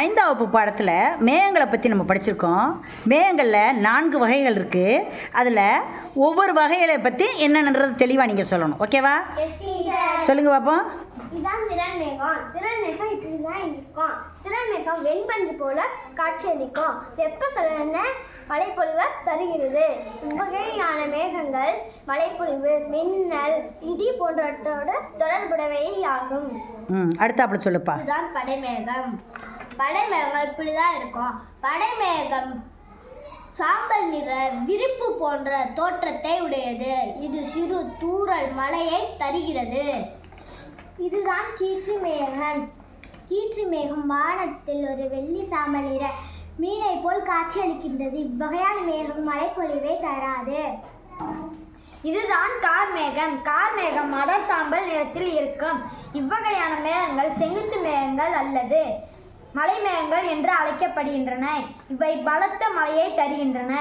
ஐந்தாம் வகுப்பு பாடத்தில் மேகங்களை பற்றி நம்ம படிச்சிருக்கோம். மேகங்களில் நான்கு வகைகள் இருக்குது அதில் ஒவ்வொரு வகைகளை பற்றி என்னென்னன்றது தெளிவாக நீங்கள் சொல்லணும். ஓகேவா சொல்லுங்கள் பார்ப்போம் இதான் திறன் மேகம். திறன் மேகம் இப்படி தான் இருக்கும். திறன் மேகம் வெண்பஞ்சு போல காட்சியளிக்கும் வெப்ப சலன மழைப்பொழிவை தருகிறது. இவ்வகையான மேகங்கள் மழைப்பொழிவு மின்னல் இடி போன்றவற்றோடு தொடர்புடையவை ஆகும் ம் அடுத்தாப்புல சொல்லுப்பா. இதுதான் படைமேகம். படைமேகம் இப்படி தான் இருக்கும். படைமேகம் சாம்பல் நிற விரிப்பு போன்ற தோற்றத்தை உடையது. இது சிறு தூறல் மலையை தருகிறது. இதுதான் கீற்று மேகம் கீற்று மேகம் வானத்தில் ஒரு வெள்ளி சாம்பல் நிற மீனை போல் காட்சியளிக்கின்றது. இவ்வகையான மேகம் மழைப்பொழிவை தராது. இதுதான் கார் மேகம் கார் மேகம் மடர் சாம்பல் நிறத்தில் இருக்கும். இவ்வகையான மேகங்கள் செங்குத்து மேகங்கள் அல்லது மலைமேகங்கள் என்று அழைக்கப்படுகின்றன. இவை பலத்த மழையை தருகின்றன.